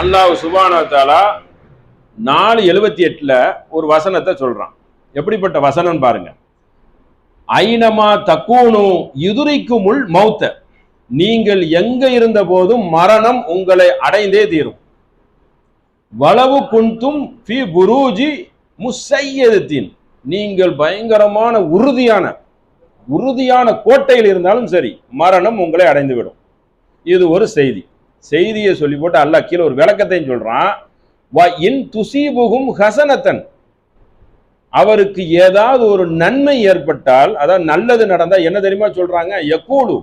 அல்லாஹ் சுபானத்தாலா நாலு எழுபத்தி எட்டுல ஒரு வசனத்தை சொல்றான். எப்படிப்பட்ட வசனம் பாருங்க. ஐனமா தக்கூனு எதிரிக்குமுள் மௌத்த. நீங்கள் எங்க இருந்த போதும் மரணம் உங்களை அடைந்தே தீரும். வளவு குந்தும் ஃபி புரூஜி முசையதத்தின். நீங்கள் பயங்கரமான உறுதியான உறுதியான கோட்டையில் இருந்தாலும் சரி மரணம் உங்களை அடைந்துவிடும். இது ஒரு செய்தி. செய்தியை சொல்லி போட்டு அல்லாஹ் கீழே ஒரு விளக்கத்தையும் சொல்றான். வ இன் துசீபுகும் ஹசனத்தன். அவருக்கு ஏதாவது ஒரு நன்மை ஏற்பட்டால் அதாவது நல்லது நடந்தா என்ன தெரியுமா சொல்றாங்க? யக்கூலு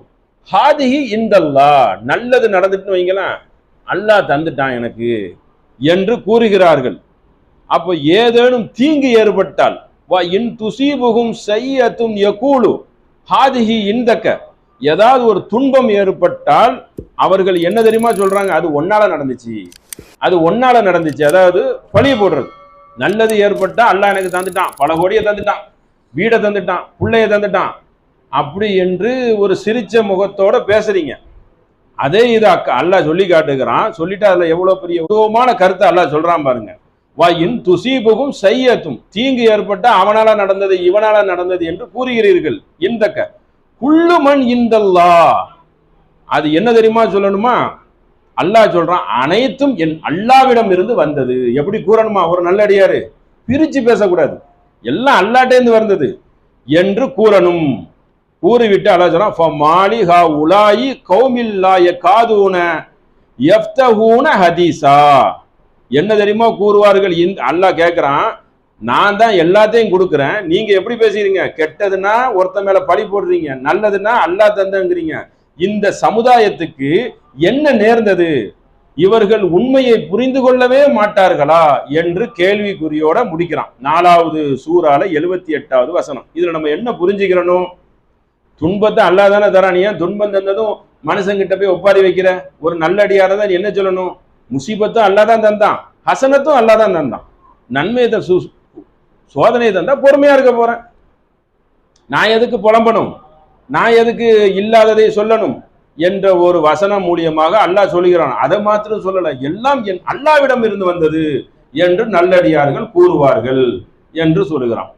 ஹாதிஹி இந்தல்லா நல்லது நடந்துட்டுன்னு வைங்களேன் அல்லாஹ் தந்துட்டான் எனக்கு என்று கூறுகிறார்கள். அப்போ ஏதேனும் தீங்கு ஏற்பட்டால் வ இன் துசீபுகும் செய்யத்தும் எக்கூலு ஹாதிஹி இந்தக்க ஏதாவது ஒரு துன்பம் ஏற்பட்டால் அவர்கள் என்ன தெரியுமா சொல்றாங்க? அது ஒன்னால நடந்துச்சு. அது ஒன்னால நடந்துச்சு. அதாவது பழிய போடுறது. நல்லது ஏற்பட்டா அல்லாஹ் எனக்கு தந்துட்டான். பல கோடியை தந்துட்டான். வீடை தந்துட்டான். பிள்ளைய தந்துட்டான். அப்படி என்று ஒரு சிரிச்ச முகத்தோட பேசுறீங்க. அதே இது அக்கா அல்லாஹ் சொல்லி காட்டுகிறான். சொல்லிட்டு அதுல எவ்வளவு பெரிய உருவமான கருத்தை அல்லாஹ் சொல்றான் பாருங்க. வாயின் துசீபுகும் செய்யத்தும் தீங்கு ஏற்பட்ட அவனால நடந்தது இவனால நடந்தது என்று கூறுகிறீர்கள். இந்தக்க. குள்ளு மண் இந்தல்லா. அது என்ன தெரியுமா சொல்லணுமா? அல்லாஹ் சொல்றான் அனைத்தும் என் அல்லாவிடம் இருந்து வந்தது. எப்படி கூறணுமா? ஒரு நல்லடியாரு பிரிச்சு பேசக்கூடாது. எல்லாம் அல்லாட்டேந்து வந்தது என்று கூறணும். கூறிவிட்டு அல்லாஹ் சொல்றான் "ஃப உலாயி கௌமில்லாய காதூன எஃப்தூன ஹதீஸா. என்ன தெரியுமா கூறுவார்கள்? இந்த அல்லாஹ் கேட்குறான் நான் தான் எல்லாத்தையும் கொடுக்குறேன். நீங்க எப்படி பேசுறீங்க? கெட்டதுன்னா ஒருத்த மேல பழி போடுறீங்க. நல்லதுன்னா அல்லாஹ் தந்தங்கிறீங்க. இந்த சமுதாயத்துக்கு என்ன நேர்ந்தது? இவர்கள் உண்மையை புரிந்து கொள்ளவே மாட்டார்களா என்று கேள்விக்குறியோட முடிக்கிறான். நாலாவது சூறால எழுபத்தி எட்டாவது வசனம். இதுல நம்ம என்ன புரிஞ்சுக்கிறனும் துன்பத்தை அல்லாதானே தரான். நீ ஏன் துன்பம் தந்ததும் மனுஷங்கிட்ட போய் ஒப்பாரி வைக்கிற? ஒரு நல்லடியார தான் என்ன சொல்லணும்? முசீபத்தும் அல்லாதான் தந்தான். ஹசனத்தும் அல்லாதான் தந்தான். நன்மையை சோதனை சோதனையை தந்தா பொறுமையா இருக்க போறேன். நான் எதுக்கு புலம்பணும்? நான் எதுக்கு இல்லாததை சொல்லணும்? என்ற ஒரு வசனம் மூலியமாக அல்லாஹ் சொல்லுகிறான். அதை மாத்திரம் சொல்லல எல்லாம் என் அல்லாவிடம் இருந்து வந்தது என்று நல்லடியார்கள் கூறுவார்கள் என்று சொல்லுகிறான்.